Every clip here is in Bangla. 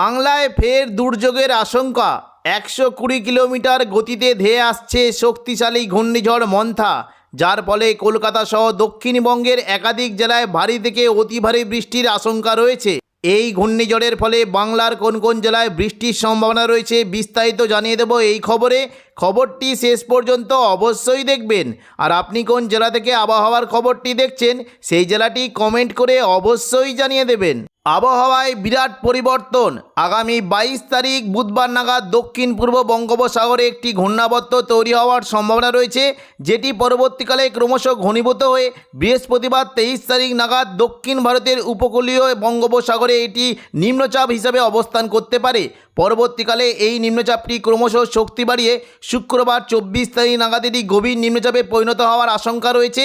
বাংলায় ফের দুর্যোগের আশঙ্কা। একশো কুড়ি কিলোমিটার গতিতে ধেয়ে আসছে শক্তিশালী ঘূর্ণিঝড় মন্থা, যার ফলে কলকাতা সহ দক্ষিণবঙ্গের একাধিক জেলায় ভারী থেকে অতি ভারী বৃষ্টির আশঙ্কা রয়েছে। এই ঘূর্ণিঝড়ের ফলে বাংলার কোন কোন জেলায় বৃষ্টির সম্ভাবনা রয়েছে বিস্তারিত জানিয়ে দেব এই খবরে। খবরটি শেষ পর্যন্ত অবশ্যই দেখবেন। আর আপনি কোন জেলা থেকে আবহাওয়ার খবরটি দেখছেন, সেই জেলাটি কমেন্ট করে অবশ্যই জানিয়ে দেবেন। আবহাওয়ায় বিরাট পরিবর্তন। আগামী বাইশ তারিখ বুধবার নাগাদ দক্ষিণ পূর্ব বঙ্গোপসাগরে একটি ঘূর্ণাবর্ত তৈরি হওয়ার সম্ভাবনা রয়েছে, যেটি পরবর্তীকালে ক্রমশ ঘনীভূত হয়ে বৃহস্পতিবার তেইশ তারিখ নাগাদ দক্ষিণ ভারতের উপকূলীয় বঙ্গোপসাগরে এটি নিম্নচাপ হিসাবে অবস্থান করতে পারে। পরবর্তীকালে এই নিম্নচাপটি ক্রমশ শক্তি বাড়িয়ে শুক্রবার চব্বিশ তারিখ নাগাদ এটি গভীর নিম্নচাপে পরিণত হওয়ার আশঙ্কা রয়েছে।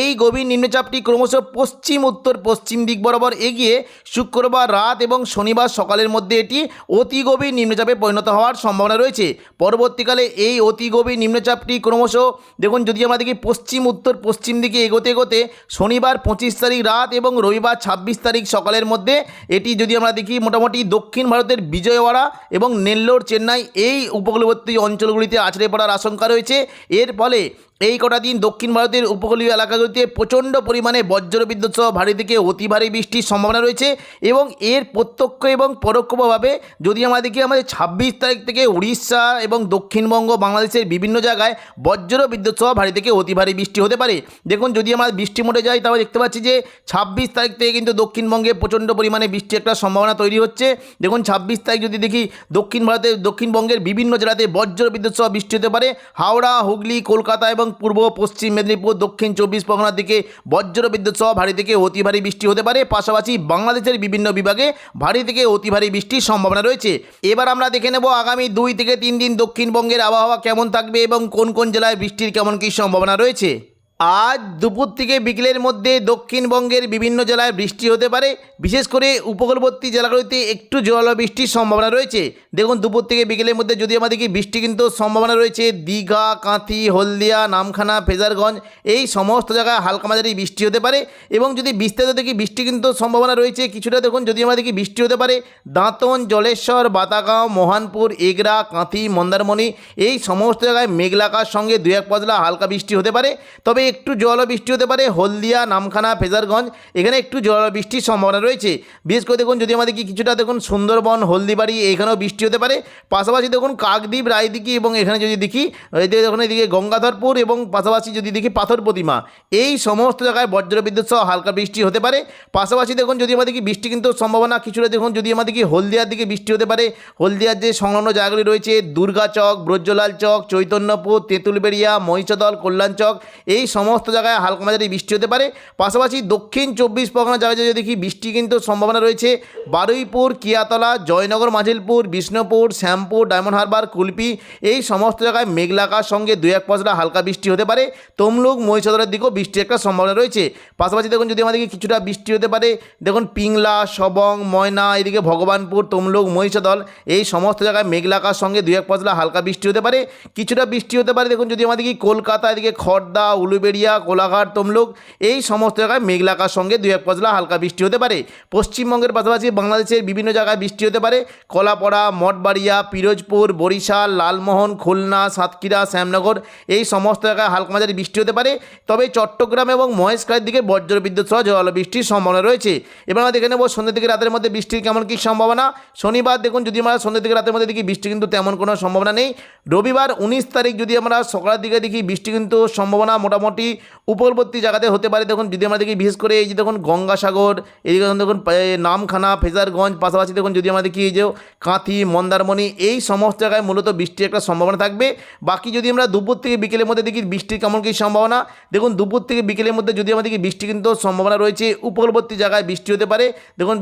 এই গভীর নিম্নচাপটি ক্রমশ পশ্চিম, উত্তর, পশ্চিম দিক বরাবর এগিয়ে শুক্রবার রাত এবং শনিবার সকালের মধ্যে এটি অতি গভীর নিম্নচাপে পরিণত হওয়ার সম্ভাবনা রয়েছে। পরবর্তীকালে এই অতি গভীর নিম্নচাপটি ক্রমশ, দেখুন, যদি আমরা দেখি পশ্চিম, উত্তর, পশ্চিম দিকে এগোতে এগোতে শনিবার পঁচিশ তারিখ রাত এবং রবিবার ছাব্বিশ তারিখ সকালের মধ্যে এটি যদি আমরা দেখি, মোটামুটি দক্ষিণ ভারতের বিজয়ওয়াড়া এবং নেল্লোর চেন্নাই এই উপকূলবর্তী অঞ্চলগুলিতে আছড়ে পড়ার আশঙ্কা রয়েছে। এর ফলে এই কটা দিন দক্ষিণ ভারতের উপকূলীয় এলাকাগুলিতে প্রচণ্ড পরিমাণে বজ্রবিদ্যুৎ সহ ভারী থেকে অতি ভারী বৃষ্টির সম্ভাবনা রয়েছে এবং এর প্রত্যক্ষ এবং পরোক্ষভাবে যদি আমরা দেখি আমাদের ছাব্বিশ তারিখ থেকে উড়িষ্যা এবং দক্ষিণবঙ্গ বাংলাদেশের বিভিন্ন জায়গায় বজ্র বিদ্যুৎ সহ ভারী থেকে অতি ভারী বৃষ্টি হতে পারে। দেখুন, যদি আমরা বৃষ্টি মোটে যাই তাহলে দেখতে পাচ্ছি যে ছাব্বিশ তারিখ থেকে কিন্তু দক্ষিণবঙ্গে প্রচণ্ড পরিমাণে বৃষ্টি একটা সম্ভাবনা তৈরি হচ্ছে। দেখুন, ছাব্বিশ তারিখ যদি দেখি দক্ষিণ ভারতের দক্ষিণবঙ্গের বিভিন্ন জেলাতে বজ্র বিদ্যুৎ সহ বৃষ্টি হতে পারে। হাওড়া, হুগলি, কলকাতা এবং পূর্ব, পশ্চিম মেদিনীপুর, দক্ষিণ চব্বিশ পরগনার দিকে বজ্র বিদ্যুৎ সহ ভারী থেকে অতি ভারী বৃষ্টি হতে পারে। পাশাপাশি বাংলাদেশের বিভিন্ন বিভাগে ভারী থেকে অতি ভারী বৃষ্টির সম্ভাবনা রয়েছে। এবার আমরা দেখে নেব আগামী দুই থেকে তিন দিন দক্ষিণবঙ্গের আবহাওয়া কেমন থাকবে এবং কোন কোন জেলায় বৃষ্টির কেমন কী সম্ভাবনা রয়েছে। আজ দুপুর থেকে বিকেলের মধ্যে দক্ষিণবঙ্গের বিভিন্ন জেলায় বৃষ্টি হতে পারে। বিশেষ করে উপকূলবর্তী জেলাগুলিতে একটু জল বৃষ্টির সম্ভাবনা রয়েছে। দেখুন, দুপুর থেকে বিকেলের মধ্যে যদি আমাদের কি বৃষ্টি কিন্তু সম্ভাবনা রয়েছে, দীঘা, কাঁথি, হলদিয়া, নামখানা, ফেজারগঞ্জ, এই সমস্ত জায়গায় হালকা মাঝারি বৃষ্টি হতে পারে। এবং যদি বিস্তারিত দেখি, বৃষ্টি কিন্তু সম্ভাবনা রয়েছে কিছুটা। দেখুন, যদি দেখি বৃষ্টি হতে পারে, দাঁতন, জলেশ্বর, বাতাগাঁও, মোহানপুর, এগরা, কাঁথি, মন্দারমণি, এই সমস্ত জায়গায় মেঘলাকার সঙ্গে দু এক পজলা হালকা বৃষ্টি হতে পারে। তবে একটু জল বৃষ্টি হতে পারে, হলদিয়া, নামখানা, ফেজারগঞ্জ, এখানে একটু জল বৃষ্টির সম্ভাবনা রয়েছে। বিশেষ করে দেখুন, যদি আমাদের কি কিছুটা দেখুন সুন্দরবন, হলদিবাড়ি, এখানেও বৃষ্টি হতে পারে। পাশাপাশি দেখুন কাকদ্বীপ, রায়দিঘি এবং এখানে যদি দেখি, এদিকে দেখুন এদিকে গঙ্গাধরপুর এবং পাশাপাশি যদি দেখি পাথর প্রতিমা। এই সমস্ত জায়গায় বজ্রবিদ্যুৎ সহ হালকা বৃষ্টি হতে পারে। পাশাপাশি দেখুন, যদি আমাদের কি বৃষ্টি কিন্তু সম্ভাবনা কিছুটা দেখুন, যদি আমাদের কি হলদিয়ার দিকে বৃষ্টি হতে পারে, হলদিয়ার যে সংলগ্ন জায়গাগুলি রয়েছে দুর্গাচক ব্রজলাল চক, চৈতন্যপুর, তেঁতুলবেড়িয়া, মহিষাদল, কল্যাণ চক, এই সমস্ত জায়গায় হালকা মাঝারি বৃষ্টি হতে পারে। পাশাপাশি দক্ষিণ চব্বিশ পরগনা জায়গায় যদি দেখি বৃষ্টি কিন্তু সম্ভাবনা রয়েছে। বারুইপুর, কিয়াতলা, জয়নগর মাঝিলপুর বিষ্ণুপুর, শ্যামপুর, ডায়মন্ড হারবার, কুলপি এই সমস্ত জায়গায় মেঘলাকার সঙ্গে দু এক পশলা হালকা বৃষ্টি হতে পারে। তমলুক, মহিষাদলের দিকেও বৃষ্টির একটা সম্ভাবনা রয়েছে। পাশাপাশি দেখুন যদি আমাদেরকে কিছুটা বৃষ্টি হতে পারে, দেখুন পিংলা, সবং, ময়না, এদিকে ভগবানপুর, তমলুক, মহিষাদল এই সমস্ত জায়গায় মেঘলাকার সঙ্গে দু এক পশলা হালকা বৃষ্টি হতে পারে। কিছুটা বৃষ্টি হতে পারে, দেখুন যদি আমাদেরকে কলকাতা, এদিকে খড়দা উলুবেড়িয়া কোলাঘাট তমলুক, এই সমস্ত জায়গায় মেঘলাকার সঙ্গে দু এক পশলা হালকা বৃষ্টি হতে পারে। পশ্চিমবঙ্গের পাশাপাশি বাংলাদেশের বিভিন্ন জায়গায় বৃষ্টি হতে পারে। কলাপাড়া, মঠবাড়িয়া, পিরোজপুর, বরিশাল, লালমোহন, খুলনা, সাতক্ষীরা, শ্যামনগর, এই সমস্ত জায়গায় হালকা মাঝারি বৃষ্টি হতে পারে। তবে চট্টগ্রাম এবং মহেশখালীর দিকে বজ্র বিদ্যুৎ সহ জল বৃষ্টির সম্ভাবনা রয়েছে। এবার আমরা দেখে নেব সন্ধ্যে থেকে রাতের মধ্যে বৃষ্টির কেমন কী সম্ভাবনা। শনিবার দেখুন, যদি আমরা সন্ধ্যে থেকে রাতের মধ্যে দেখি, বৃষ্টি কিন্তু তেমন কোনো সম্ভাবনা নেই। রবিবার উনিশ তারিখ যদি আমরা সকালের দিকে দেখি, বৃষ্টি কিন্তু সম্ভাবনা মোটামুটি উপকূলবর্তী জায়গাতে হতে পারে। দেখুন, যদি আমরা দেখি বিশেষ করে এই যে দেখুন গঙ্গাসাগর, এদিকে দেখুন নামখানা, ফেজারগঞ্জ, পাশাপাশি দেখুন, যদি আমরা দেখি এই যে কাঁথি, মন্দারমণি, এই সমস্ত জায়গায় মূলত বৃষ্টির একটা সম্ভাবনা থাকবে। বাকি যদি আমরা দুপুর থেকে বিকেলের মধ্যে দেখি বৃষ্টির কেমন কী সম্ভাবনা, দেখুন, দুপুর থেকে বিকেলের মধ্যে যদি আমরা দেখি বৃষ্টি কিন্তু সম্ভাবনা রয়েছে। উপকূলবর্তী জায়গায় বৃষ্টি হতে পারে। দেখুন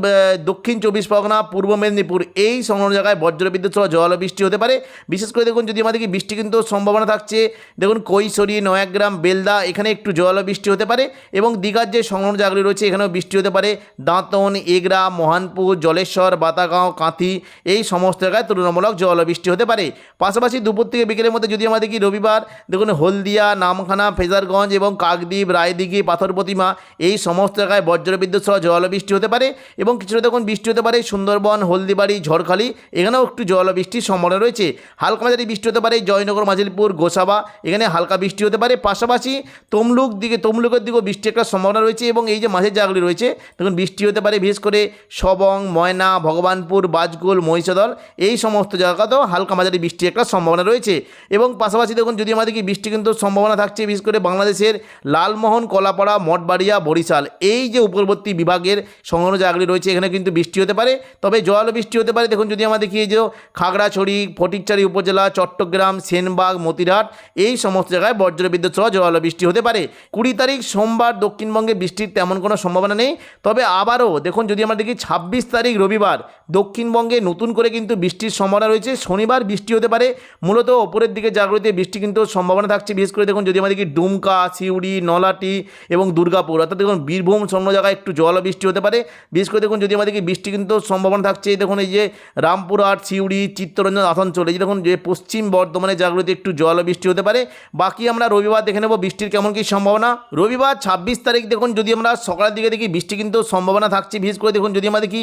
দক্ষিণ চব্বিশ পরগনা, পূর্ব মেদিনীপুর, এই সংলগ্ন জায়গায় বজ্রবিদ্যুৎ সহ জল বৃষ্টি হতে পারে। বিশেষ করে দেখুন, যদি আমাদের কি বৃষ্টি কিন্তু সম্ভাবনা থাকছে। দেখুন, কৈশোরী, নয়াগ্রাম, বেলদা এখানে একটু জল বৃষ্টি হতে পারে এবং দীঘার যে সংলগ্ন জায়গাগুলি রয়েছে, এখানেও বৃষ্টি হতে পারে। দাঁতন, এগরা, মহানপুর, জলেশ্বর, বাতাগাঁও, কাঁথি, এই সমস্ত জায়গায় তুলনামূলক জল বৃষ্টি হতে পারে। পাশাপাশি দুপুর থেকে বিকেলের মধ্যে যদি আমাদের কি রবিবার, দেখুন হলদিয়া, নামখানা, ফেজারগঞ্জ এবং কাকদ্বীপ, রায়দিঘি, পাথর প্রতিমা, এই সমস্ত জায়গায় বজ্রবিদ্যুৎ সহ জল বৃষ্টি হতে পারে এবং কিছুটা দেখুন বৃষ্টি হতে পারে সুন্দরবন, হলদিবাড়ি, ঝড়খালি, এখানেও একটু জল বৃষ্টির সম্ভাবনা রয়েছে। হালকা মাঝারি বৃষ্টি হতে পারে জয়নগর মাঝিলপুর গোসাবা, এখানে হালকা বৃষ্টি হতে পারে। পাশাপাশি তমলুক দিকে, তমলুকের দিকেও বৃষ্টি একটা সম্ভাবনা রয়েছে এবং এই যে মাঝের জায়গাগুলি রয়েছে, দেখুন বৃষ্টি হতে পারে বিশেষ করে সবং, ময়না, ভগবানপুর বাজকুল মহিষাদল, এই সমস্ত জায়গাতেও হালকা মাঝারি বৃষ্টির একটা সম্ভাবনা রয়েছে। এবং পাশাপাশি দেখুন যদি আমাদের কি বৃষ্টি কিন্তু সম্ভাবনা থাকছে, বিশেষ করে বাংলাদেশের লালমোহন, কলাপাড়া, মঠবাড়িয়া, বরিশাল, এই যে উপকূলবর্তী বিভাগের সংলগ্ন জায়গাগুলি রয়েছে, এখানে কিন্তু বৃষ্টি হতে পারে। তবে জল বৃষ্টি হতে পারে, দেখুন যদি আমাদের কি যে খাগড়াছড়ি ফটিকচারি উপজেলা, চট্টগ্রাম, সেনবাগ, মতিরহাট, এই সমস্ত জায়গায় বজ্রবিদ্যুৎ সহ জল বৃষ্টি হতে পারে। কুড়ি তারিখ সোমবার দক্ষিণবঙ্গে বৃষ্টির তেমন কোনো সম্ভাবনা নেই। তবে আবারও দেখুন, যদি আমরা দেখি ছাব্বিশ তারিখ রবিবার, দক্ষিণবঙ্গে নতুন করে কিন্তু বৃষ্টির সম্ভাবনা রয়েছে। শনিবার বৃষ্টি হতে পারে। মূলত ওপরের দিকে জাগ্রতে বৃষ্টি কিন্তু সম্ভাবনা থাকছে। বিশেষ করে দেখুন, যদি আমাদের দেখি ডুমকা, সিউড়ি, নলাটি এবং দুর্গাপুর, অর্থাৎ দেখুন, বীরভূম অন্য জায়গায় একটু জল বৃষ্টি হতে পারে। বিশেষ করে দেখুন, যদি আমরা দেখি বৃষ্টি কিন্তু সম্ভাবনা থাকছে, এই দেখুন, এই যে রামপুরহাট, সিউড়ি, চিত্তরঞ্জন, আসানসোল, এই যে দেখুন, যে পশ্চিম বর্ধমানে জাগ্রতে একটু জল বৃষ্টি হতে পারে। বাকি আমরা রবিবার দেখে নেব বৃষ্টির কেমন কী সম্ভাবনা? রবিবার ছাব্বিশ তারিখ দেখুন, যদি আমরা সকালের দিকে দেখি, বৃষ্টি কিন্তু সম্ভাবনা থাকছে। বিশেষ করে দেখুন, যদি আমরা দেখি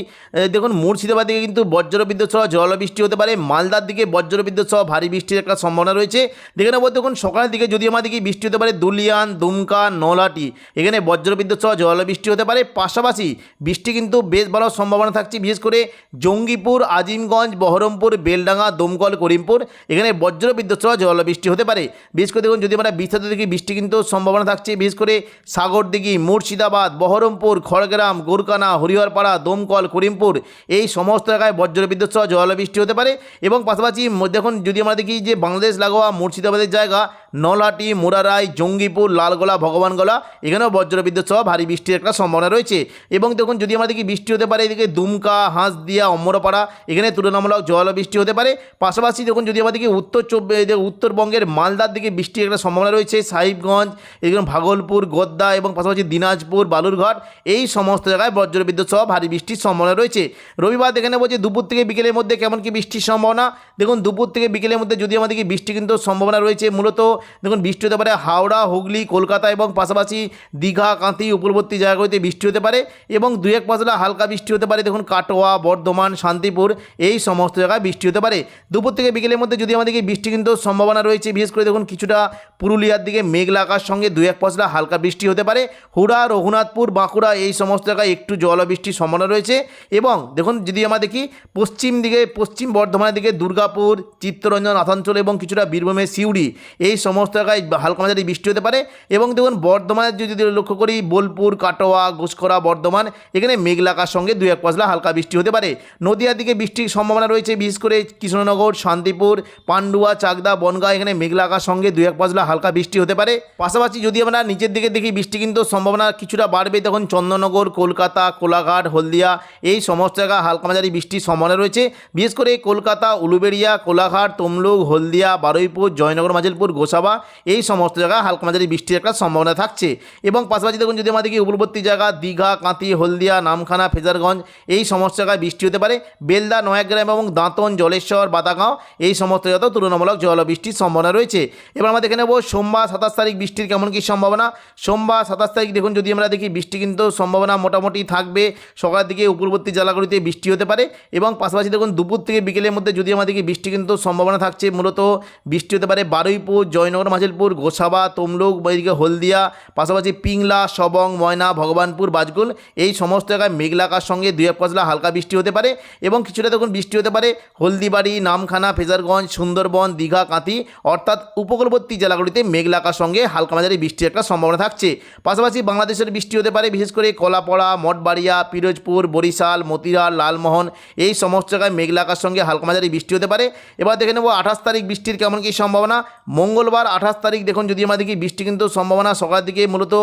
দেখুন, মুর্শিদাবাদ দিকে কিন্তু বজ্রবিদ্যুৎ সহ জল বৃষ্টি হতে পারে। মালদার দিকে বজ্রবিদ্যুৎ সহ ভারী বৃষ্টির একটা সম্ভাবনা রয়েছে। দেখে নেব, দেখুন, সকালের দিকে যদি আমরা দেখি, বৃষ্টি হতে পারে দুলিয়ান, দুমকা, নলাটি। এখানে বজ্রবিদ্যুৎ সহ জল বৃষ্টি হতে পারে। পাশাপাশি বৃষ্টি কিন্তু বেশ ভালো সম্ভাবনা থাকছে। বিশেষ করে জঙ্গিপুর, আজিমগঞ্জ, বহরমপুর, বেলডাঙ্গা, দমকল, করিমপুর, এখানে বজ্রবিদ্যুৎ সহ জল বৃষ্টি হতে পারে। বিশেষ করে দেখুন, যদি আমরা বিস্তারিত দেখি, বৃষ্টি কিন্তু সম্ভাবনা থাকছে, বিশেষ করে সাগরদিঘি, মুর্শিদাবাদ, বহরমপুর, খড়গ্রাম গোরকানা হরিহরপাড়া, দমকল, করিমপুর, এই সমস্ত এলাকায় বজ্রবিদ্যুৎ সহ জলবৃষ্টি হতে পারে। এবং পাশাপাশি দেখুন যদি আমরা দেখি যে বাংলাদেশ লাগোয়া মুর্শিদাবাদের জায়গা নলহাটি মুরারাই, জঙ্গিপুর, লালগোলা, ভগবানগোলা, এখানেও বজ্রবিদ্যুৎ সহ ভারী বৃষ্টির একটা সম্ভাবনা রয়েছে। এবং দেখুন, যদি দেখি বৃষ্টি হতে পারে, এদিকে দুমকা, হাঁসদিয়া, অমরপাড়া, এখানে তুলনামূলক জল বৃষ্টি হতে পারে। পাশাপাশি দেখুন, যদি আমাদের উত্তর চব্বিশ উত্তরবঙ্গের মালদার দিকে বৃষ্টির একটা সম্ভাবনা রয়েছে, সাহিবগঞ্জ এদিকে ভাগলপুর, গোদ্দা এবং পাশাপাশি দিনাজপুর, বালুরঘাট, এই সমস্ত জায়গায় বজ্রবিদ্যুৎ সহ ভারী বৃষ্টির সম্ভাবনা রয়েছে। রবিবার দেখে নেব যে দুপুর থেকে বিকেলের মধ্যে কেমন কি বৃষ্টির সম্ভাবনা। দেখুন, দুপুর থেকে বিকেলের মধ্যে যদি আমাদের কি বৃষ্টি কিন্তু সম্ভাবনা রয়েছে, মূলত দেখুন, বৃষ্টি হতে পারে হাওড়া, হুগলি, কলকাতা এবং পাশাপাশি দীঘা, কাঁথি, উপকূলবর্তী জায়গাগুলিতে বৃষ্টি হতে পারে এবং দু এক পাশলা হালকা বৃষ্টি হতে পারে। দেখুন, কাটোয়া, বর্ধমান, শান্তিপুর এই সমস্ত জায়গায় বৃষ্টি হতে পারে। দুপুর থেকে বিকেলের মধ্যে যদি আমাদেরকে বৃষ্টি কিন্তু সম্ভাবনা রয়েছে, বিশেষ করে দেখুন, কিছুটা পুরুলিয়ার দিকে মেঘলা আকাশ সঙ্গে দু এক পশলা হালকা বৃষ্টি হতে পারে। হুড়া, রঘুনাথপুর, বাঁকুড়া এই সমস্ত জায়গায় একটু জল বৃষ্টির সম্ভাবনা রয়েছে এবং দেখুন, যদি আমরা দেখি পশ্চিম দিকে, পশ্চিম বর্ধমানের দিকে দুর্গাপুর, চিত্তরঞ্জন আসানসোল এবং কিছুটা বীরভূমের সিউড়ি এই সমস্ত জায়গায় হালকা মাঝারি বৃষ্টি হতে পারে এবং দেখুন বর্ধমানের যদি লক্ষ্য করি, বোলপুর, কাটোয়া, ঘুষখরা, বর্ধমান, এখানে মেঘলাকার সঙ্গে দুই এক পশলা হালকা বৃষ্টি হতে পারে। নদিয়ার দিকে বৃষ্টির সম্ভাবনা রয়েছে, বিশেষ করে কৃষ্ণনগর, শান্তিপুর, পান্ডুয়া, চাকদা, বনগাঁ, এখানে মেঘলা আকাশ সঙ্গে দুই এক পশলা হালকা বৃষ্টি হতে পারে। পাশাপাশি যদি আমরা নিচের দিকে দেখি, বৃষ্টি কিন্তু সম্ভাবনা কিছুটা বাড়বে। তখন চন্দননগর কলকাতা, কোলাঘাট, হলদিয়া, এই সমস্ত জায়গায় হালকা মাঝারি বৃষ্টির সম্ভাবনা রয়েছে। বিশেষ করে কলকাতা, উলুবেড়িয়া, কোলাঘাট, তমলুক, হলদিয়া, বারুইপুর, জয়নগর, মাজিলপুর গোসাবা এই সমস্ত জায়গায় হালকা মাঝারি বৃষ্টির একটা সম্ভাবনা থাকছে। এবং পাশাপাশি দেখুন যদি আমাদের কি উপকূলবর্তী জায়গা, দীঘা কাঁতি হলদিয়া, নামখানা, ফেজারগঞ্জ, এই সমস্ত জায়গায় বৃষ্টি হতে পারে। বেলদা, নয়াগ্রাম এবং দাঁতন, জলেশ্বর বাতাগাঁও এই সমস্ত জায়গাতেও তুলনামূলক জল বৃষ্টির সম্ভাবনা রয়েছে। এবার আমরা দেখে নেব সোমবার সাতাশ তারিখ বৃষ্টির কেমন কী সম্ভাবনা। সোমবার সাতাশ তারিখ দেখুন যদি আমরা দেখি বৃষ্টি কিন্তু সম্ভাবনা মোটামুটি থাকবে। সকালের দিকে উপকূলবর্তী জেলাগুলিতে বৃষ্টি হতে পারে এবং পাশাপাশি দেখুন দুপুর থেকে বিকেলের মধ্যে যদি দেখি বৃষ্টি কিন্তু সম্ভাবনা থাকছে, মূলত বৃষ্টি হতে পারে বারুইপুর জয়নগর মাঝিলপুর গোসাবা, তমলুক এদিকে হলদিয়া, পাশাপাশি পিংলা, সবং, ময়না, ভগবানপুর, বাজগুল, এই সমস্ত জায়গায় মেঘলাকার সঙ্গে দুই এক পশলা হালকা বৃষ্টি হতে পারে এবং কিছুটা দেখুন বৃষ্টি হতে পারে হলদিবাড়ি, নামখানা, ফেজারগঞ্জ, সুন্দরবন, দীঘা, কাঁথি, অর্থাৎ উপকূলবর্তী জেলাগুলিতে মেঘলাকার সঙ্গে হালকা মাঝারি বৃষ্টির একটা সম্ভাবনা থাকছে। পাশাপাশি বাংলাদেশের বৃষ্টি হতে পারে, বিশেষ করে কলাপড়া, মঠবাড়িয়া, পিরোজপুর, বরিশাল মতিরাল লালমোহন, এই সমস্ত জায়গায় মেঘলাকার সঙ্গে হালকা মাঝারি বৃষ্টি হতে পারে। এবার দেখে নেব আঠাশ তারিখ বৃষ্টির কেমন কী সম্ভাবনা। মঙ্গলবার শুক্রবার আঠাশ তারিখ দেখুন, যদি আমাদের কি বৃষ্টি কিন্তু সম্ভাবনা সকালের দিকে মূলত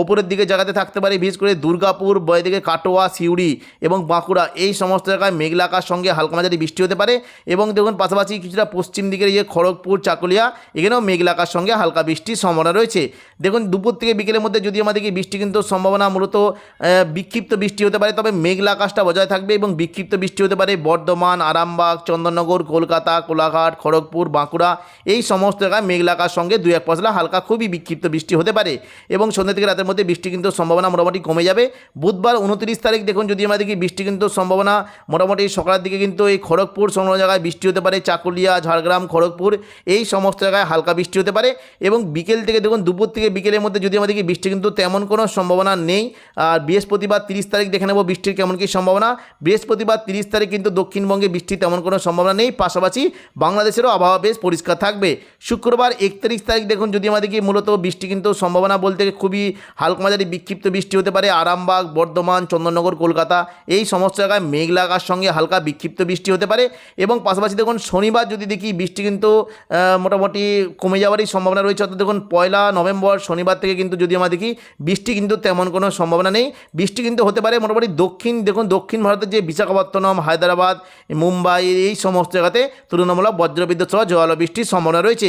ওপরের দিকে জায়গাতে থাকতে পারে, বিশেষ করে দুর্গাপুর বয়দিকে কাটোয়া, সিউড়ি এবং বাঁকুড়া, এই সমস্ত জায়গায় মেঘলা আকাশ সঙ্গে হালকা মাঝারি বৃষ্টি হতে পারে এবং দেখুন, পাশাপাশি কিছুটা পশ্চিম দিকের যে খড়গপুর, চাকুলিয়া, এখানেও মেঘলা আকাশ সঙ্গে হালকা বৃষ্টির সম্ভাবনা রয়েছে। দেখুন, দুপুর থেকে বিকেলের মধ্যে যদি আমাদেরকে বৃষ্টি কিন্তু সম্ভাবনা মূলত বিক্ষিপ্ত বৃষ্টি হতে পারে, তবে মেঘলা আকাশটা বজায় থাকবে এবং বিক্ষিপ্ত বৃষ্টি হতে পারে বর্ধমান, আরামবাগ চন্দননগর কলকাতা, কোলাঘাট, খড়গপুর, বাঁকুড়া, এই সমস্ত জায়গায় মেঘলা আকাশ সঙ্গে দু এক পশলা হালকা খুবই বিক্ষিপ্ত বৃষ্টি হতে পারে এবং সন্ধ্যা থেকে রাতের মধ্যে বৃষ্টি কিন্তু সম্ভাবনা মোটামুটি কমে যাবে। বুধবার উনত্রিশ তারিখ দেখুন যদি আমরা দেখি বৃষ্টি কিন্তু সম্ভাবনা মোটামুটি সকালের দিকে কিন্তু এই খড়গপুর সংলগ্ন জায়গায় বৃষ্টি হতে পারে, চাকুলিয়া, ঝাড়গ্রাম, খড়গপুর এই সমস্ত জায়গায় হালকা বৃষ্টি হতে পারে এবং বিকেল থেকে দেখুন দুপুর থেকে বিকেলের মধ্যে যদি আমরা দেখি বৃষ্টি কিন্তু তেমন কোনো সম্ভাবনা নেই। আর বৃহস্পতিবার তিরিশ তারিখ দেখে নেব বৃষ্টির কেমন কী সম্ভাবনা। বৃহস্পতিবার তিরিশ তারিখ কিন্তু দক্ষিণবঙ্গে বৃষ্টির তেমন কোনো সম্ভাবনা নেই। পাশাপাশি বাংলাদেশেরও আবহাওয়া বেশ পরিষ্কার থাকবে। শুক্রবার একত্রিশ তারিখ দেখুন, যদি আমাদেরকে মূলত বৃষ্টি কিন্তু সম্ভাবনা বলতে খুবই হালকা মাঝারি বিক্ষিপ্ত বৃষ্টি হতে পারে, আরামবাগ, বর্ধমান, চন্দননগর, কলকাতা, এই সমস্ত জায়গায় মেঘলা আকাশ সঙ্গে হালকা বিক্ষিপ্ত বৃষ্টি হতে পারে এবং পাশাপাশি দেখুন, শনিবার যদি দেখি বৃষ্টি কিন্তু মোটামুটি কমে যাওয়ারই সম্ভাবনা রয়েছে। অর্থাৎ দেখুন, পয়লা নভেম্বর শনিবার থেকে কিন্তু যদি আমরা দেখি, বৃষ্টি কিন্তু তেমন কোনো সম্ভাবনা নেই। বৃষ্টি কিন্তু হতে পারে মোটামুটি দক্ষিণ, দেখুন, দক্ষিণ ভারতের যে বিশাখাপত্তনম, হায়দ্রাবাদ, মুম্বাই, এই সমস্ত জায়গাতে তুলনামূলক বজ্রবিদ্যুৎ সহ জল বৃষ্টির সম্ভাবনা রয়েছে।